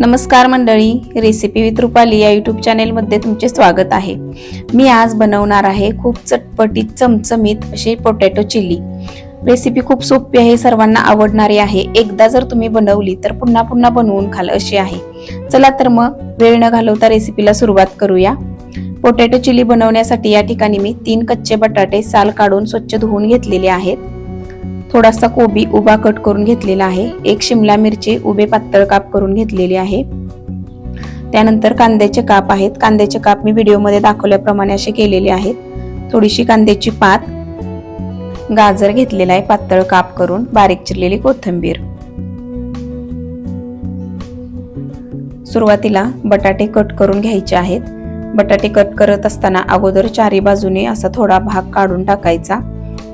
नमस्कार मंडळी recipe with Rupali या यूट्यूब चॅनेलमध्ये तुमचे स्वागत आहे. मी आज बनवणार आहे खूप चटपटीत चमचमीत असे पोटॅटो चिली रेसिपी खूप सोपी आहे सर्वांना आवडणारी आहे. एकदा जर तुम्ही बनवली तर पुन्हा पुन्हा बनवून खाल अशी आहे. चला तर मग वेळ न घालवता रेसिपीला सुरुवात करूया. पोटॅटो चिली बनवण्यासाठी या ठिकाणी मी तीन कच्चे बटाटे साल काढून स्वच्छ धुवून घेतलेले आहेत. थोडासा कोबी उभा कट करून घेतलेला आहे. एक शिमला मिरची उभे पातळ काप करून घेतलेली आहे. त्यानंतर कांद्याचे काप आहेत. कांद्याचे काप मी व्हिडिओमध्ये दाखवल्याप्रमाणे असे केलेले आहेत. थोडीशी कांद्याची पात गाजर घेतलेला आहे पातळ काप करून बारीक चिरलेली कोथिंबीर. सुरुवातीला बटाटे कट करून घ्यायचे आहेत. बटाटे कट करत असताना अगोदर चारी बाजूने असा थोडा भाग काढून टाकायचा.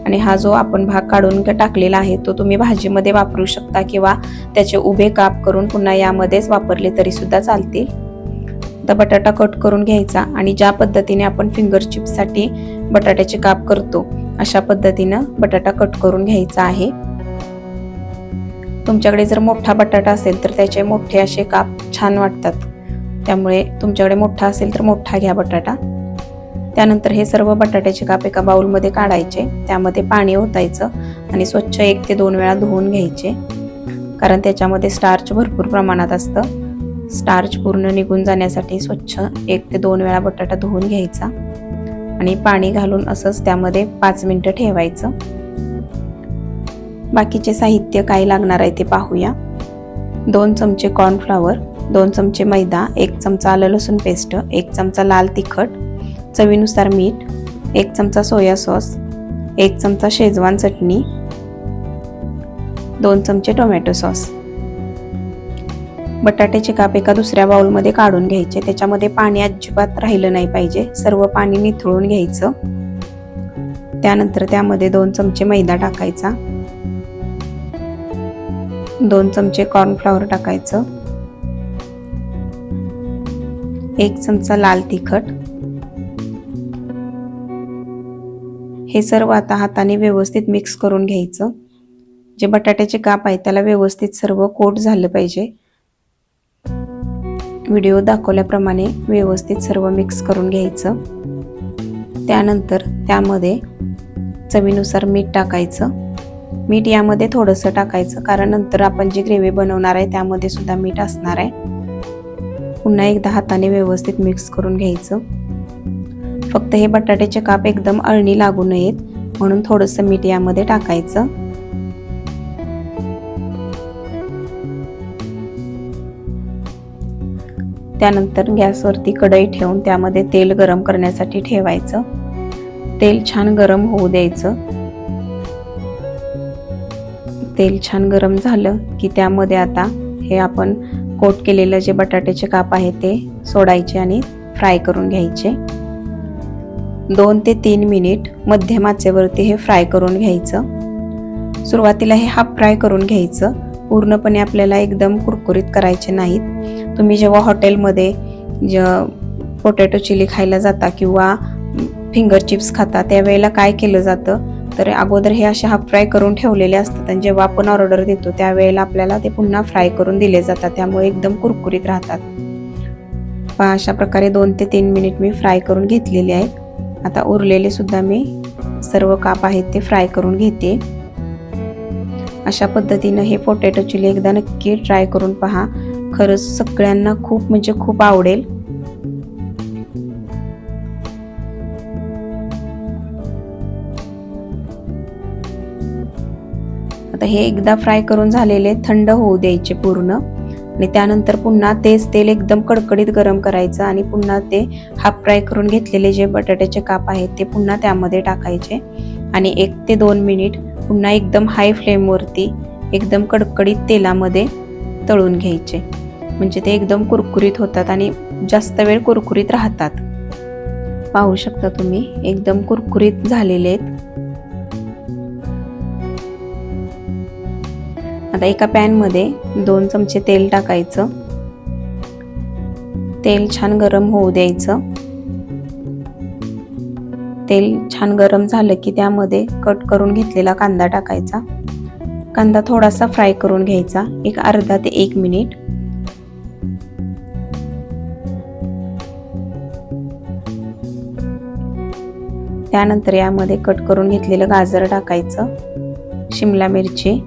आणि हा जो आपण भाग काढून टाकलेला आहे तो तुम्ही भाजीमध्ये वापरू शकता किंवा त्याचे उभे काप करून पुन्हा यामध्येच वापरले तरी सुद्धा चालतील. तर बटाटा कट करून घ्यायचा आणि ज्या पद्धतीने आपण फिंगर चिप्ससाठी बटाट्याचे काप करतो अशा पद्धतीनं बटाटा कट करून घ्यायचा आहे. तुमच्याकडे जर मोठा बटाटा असेल तर त्याचे मोठे असे काप छान वाटतात. त्यामुळे तुमच्याकडे मोठा असेल तर मोठा घ्या बटाटा. त्यानंतर हे सर्व बटाट्याचे काप एका बाउलमध्ये काढायचे. त्यामध्ये पाणी ओतायचं आणि स्वच्छ एक ते दोन वेळा धुवून घ्यायचे. कारण त्याच्यामध्ये स्टार्च भरपूर प्रमाणात असतं. स्टार्च पूर्ण निघून जाण्यासाठी स्वच्छ एक ते दोन वेळा बटाटा धुवून घ्यायचा. आणि पाणी घालून असंच त्यामध्ये पाच मिनटं ठेवायचं. बाकीचे साहित्य काय लागणार आहे ते पाहूया. दोन चमचे कॉर्नफ्लॉवर दोन चमचे मैदा एक चमचा आलं लसूण पेस्ट एक चमचा लाल तिखट चवीनुसार मीठ एक चमचा सोया सॉस एक चमचा शेजवान चटणी दोन चमचे टोमॅटो सॉस. बटाट्याचे काप एका दुसऱ्या बाउलमध्ये काढून घ्यायचे. त्याच्यामध्ये पाणी अजिबात राहिलं नाही पाहिजे. सर्व पाणी निथळून घ्यायचं. त्यानंतर त्यामध्ये दोन चमचे मैदा टाकायचा. दोन चमचे कॉर्नफ्लॉवर टाकायचं. एक चमचा लाल तिखट. हे सर्व आता हाताने व्यवस्थित मिक्स करून घ्यायचं. जे बटाट्याचे काप आहे त्याला व्यवस्थित सर्व कोट झालं पाहिजे. व्हिडिओ दाखवल्याप्रमाणे व्यवस्थित सर्व मिक्स करून घ्यायचं. त्यानंतर त्यामध्ये चवीनुसार मीठ टाकायचं. मीठ यामध्ये थोडंसं टाकायचं कारण नंतर आपण जी ग्रेव्ही बनवणार आहे त्यामध्ये सुद्धा मीठ असणार आहे. पुन्हा एकदा हाताने व्यवस्थित मिक्स करून घ्यायचं. फक्त हे बटाट्याचे काप एकदम अळणी लागू नयेत म्हणून थोडंसं मीठ यामध्ये टाकायचं. त्यानंतर गॅसवरती कढई ठेवून त्यामध्ये तेल गरम करण्यासाठी ठेवायचं. तेल छान गरम होऊ द्यायचं. तेल छान गरम झालं की त्यामध्ये आता हे आपण कोट केलेलं जे बटाट्याचे काप आहे ते सोडायचे आणि फ्राय करून घ्यायचे. दोन ते तीन मिनिट मध्यम आचेवरती हे फ्राय करून घ्यायचं. सुरुवातीला हे हाफ फ्राय करून घ्यायचं. पूर्णपणे आपल्याला एकदम कुरकुरीत करायचे नाहीत. तुम्ही जेव्हा हॉटेलमध्ये ज पोटॅटो चिली खायला जाता किंवा फिंगर चिप्स खाता त्यावेळेला काय केलं जातं? तर अगोदर हे असे हाफ फ्राय करून ठेवलेले असतात आणि जेव्हा आपण ऑर्डर देतो त्यावेळेला आपल्याला ते पुन्हा फ्राय करून दिले जातात. त्यामुळे एकदम कुरकुरीत राहतात. अशा प्रकारे दोन ते तीन मिनिट मी फ्राय करून घेतलेले आहेत. आता उरलेले सुद्धा मी सर्व काप आहेत ते फ्राय करून घेते. अशा पद्धतीनं हे पोटॅटो चिली एकदा नक्की ट्राय करून पहा. खरंच सगळ्यांना खूप म्हणजे खूप आवडेल. आता हे एकदा फ्राय करून झालेले थंड होऊ द्यायचे पूर्ण. आणि त्यानंतर पुन्हा तेच तेल एकदम कडकडीत गरम करायचं आणि पुन्हा ते हाफ फ्राय करून घेतलेले जे बटाट्याचे काप आहेत ते पुन्हा त्यामध्ये टाकायचे. आणि एक ते दोन मिनिट पुन्हा एकदम हाय फ्लेमवरती एकदम कडकडीत तेलामध्ये तळून घ्यायचे. म्हणजे ते एकदम कुरकुरीत होतात आणि जास्त वेळ कुरकुरीत राहतात. पाहू शकता तुम्ही एकदम कुरकुरीत झालेले आहेत. आता एका पॅनमध्ये दोन चमचे तेल टाकायचं. तेल छान गरम होऊ द्यायचं. तेल छान गरम झालं की त्यामध्ये कट करून घेतलेला कांदा टाकायचा. कांदा थोडासा फ्राय करून घ्यायचा एक अर्धा ते एक मिनिट. त्यानंतर यामध्ये कट करून घेतलेलं गाजर टाकायचं शिमला मिरची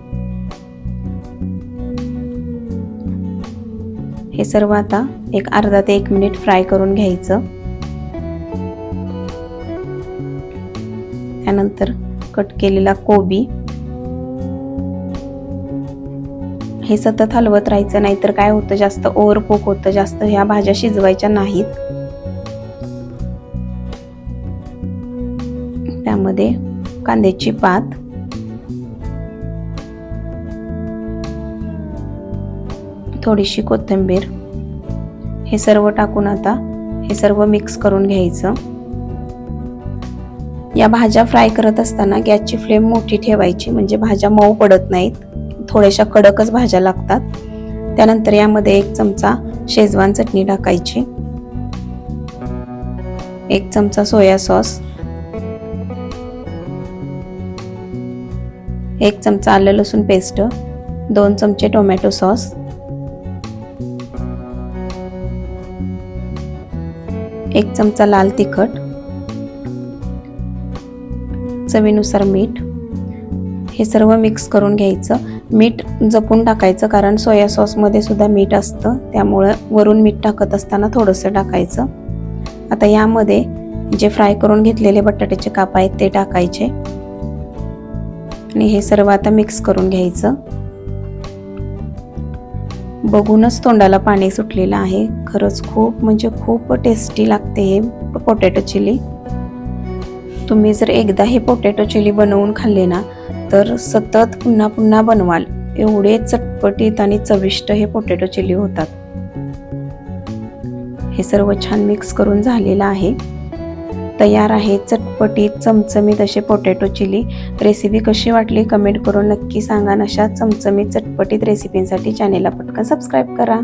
हे सर्व आता एक अर्धा ते एक मिनिट फ्राय करून घ्यायचं. त्यानंतर कट केलेला कोबी. हे सतत हलवत राहायचं नाहीतर काय होतं? जास्त ओव्हर कुक होतं. जास्त ह्या भाज्या शिजवायच्या नाहीत. त्यामध्ये कांद्याची पात थोडीशी कोथिंबीर हे सर्व टाकून आता हे सर्व मिक्स करून घ्यायचं. या भाज्या फ्राय करत असताना गॅसची फ्लेम मोठी ठेवायची म्हणजे भाज्या मऊ पडत नाहीत. थोड्याशा कडकच भाज्या लागतात. त्यानंतर यामध्ये एक चमचा शेजवान चटणी टाकायची. एक चमचा सोया सॉस. एक चमचा आलं लसूण पेस्ट. दोन चमचे टोमॅटो सॉस. एक चमचा लाल तिखट चवीनुसार मीठ. हे सर्व मिक्स करून घ्यायचं. मीठ जपून टाकायचं कारण सोया सॉसमध्ये सुद्धा मीठ असतं. त्यामुळं वरून मीठ टाकत असताना थोडंसं टाकायचं. आता यामध्ये जे फ्राय करून घेतलेले बटाट्याचे काप आहेत ते टाकायचे. आणि हे सर्व आता मिक्स करून घ्यायचं. बघूनच तोंडाला पाणी सुटलेलं आहे. खरंच खूप म्हणजे खूप टेस्टी लागते हे पोटॅटो चिली तुम्ही जर एकदा हे पोटॅटो चिली बनवून खाल्ले ना तर सतत पुन्हा पुन्हा बनवाल. एवढे चटपटीत आणि चविष्ट हे पोटॅटो चिली होतात. हे सर्व छान मिक्स करून झालेलं आहे. तयार आहे. चटपटीत चमचमीत असे पोटॅटो चिली रेसिपी कशी वाटली कमेंट करून नक्की सांगा अशा चमचमीत चटपटीत रेसिपींसाठी चॅनेलला पटकन सबस्क्राईब करा.